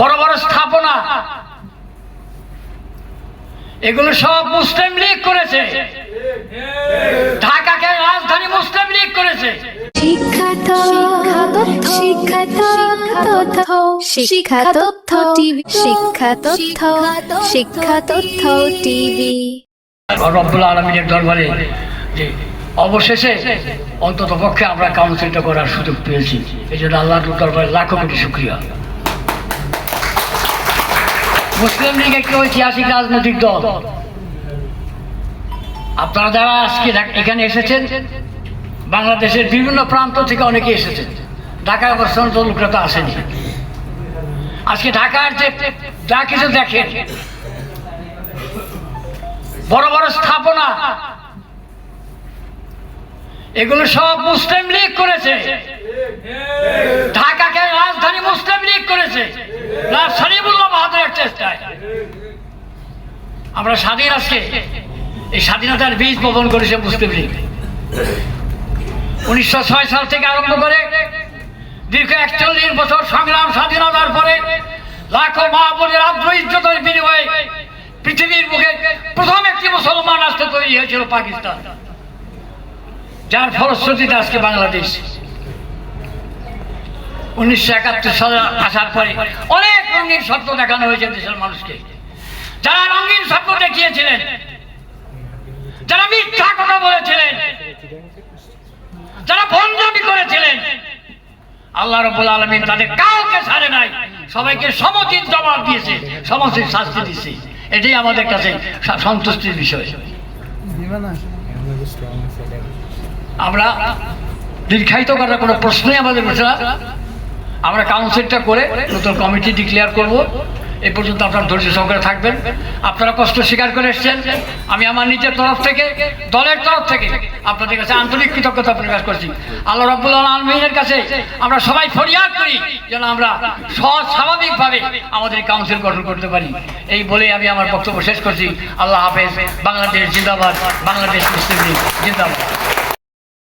বড় বড় স্থাপনা। এগুলো সব মুসলিম লীগ করেছে। ঢাকাকে রাজধানী মুসলিম লীগ করেছে। শিক্ষা তথ্য শিক্ষা তথ্য টিভি শিক্ষা তথ্য শিক্ষা তথ্য টিভি রব্বুল আলমিনের দরবারে যে অবশেষে অন্তত পক্ষে আমরা কাউন্সিলটা করার সুযোগ পেয়েছি। এই জন্য আল্লাহ দরবারে লাখো কোটি শুক্রিয়া। মুসলিম লীগ একটি ঐতিহাসিক রাজনৈতিক দল? আপনারা যারা আজকে এখানে এসেছেন, বাংলাদেশের বিভিন্ন প্রান্ত থেকে অনেকে এসেছেন। ঢাকায় অবস্থানত লোকরা তো আসেনি। আজকে ঢাকার যে যা কিছু দেখেন, বড় বড় স্থাপনা, এগুলো সব মুসলিম লীগ করেছে ঢাকাকে রাজধানী মুসলিম লীগ করেছে রাজ শরীফুল্লাহ বাহাদুরের চেষ্টায় আমরা স্বাধীন আজকে এই স্বাধীনতার বীজ বপন করেছে মুসলিম লীগ। উনিশশো ছয় সাল থেকে আরম্ভ করে দীর্ঘ একচল্লিশ বছর সংগ্রাম স্বাধীনতার পরে লাখো মা বোনের আব্দ ইজ্জতের বিনিময়ে পৃথিবীর মুখে প্রথম একটি মুসলমান রাষ্ট্র তৈরি হয়েছিল পাকিস্তান, যার ফলশ্রুতিতে আজকে বাংলাদেশ। উনিশশো একাত্তর সালে আসার পরে অনেক রঙিন স্বপ্ন দেখানো হয়েছে দেশের মানুষকে। যারা রঙিন স্বপ্ন দেখিয়েছিলেন, যারা মিথ্যা কথা বলেছিলেন, যারা ভণ্ডামি করেছিলেন, আল্লাহ রব্বুল আলমিন তাদের কাউকে ছাড়ে নাই, সবাইকে সমচিত জবাব দিয়েছে সমচিত শাস্তি দিয়েছে। এটাই আমাদের কাছে সন্তুষ্টির বিষয়। আমরা দীর্ঘায়িত করার কোনো প্রশ্নই আমাদের আমরা কাউন্সিলটা করে নতুন কমিটি ডিক্লেয়ার করব। এই পর্যন্ত আপনারা ধৈর্য সহকারে থাকবেন। আপনারা কষ্ট স্বীকার করে এসছেন। আমি আমার নিজের তরফ থেকে, দলের তরফ থেকে আপনাদের কাছে আন্তরিক কৃতজ্ঞতা প্রকাশ করছি। আল্লাহ রব্বুল আলমিনের কাছে আমরা সবাই ফরিয়াদ করি যেন আমরা সহজ স্বাভাবিকভাবে আমাদের কাউন্সিল গঠন করতে পারি। এই বলে আমি আমার বক্তব্য শেষ করছি। আল্লাহ হাফেজ, বাংলাদেশ জিন্দাবাদ, বাংলাদেশ মুসলিম জিন্দাবাদ।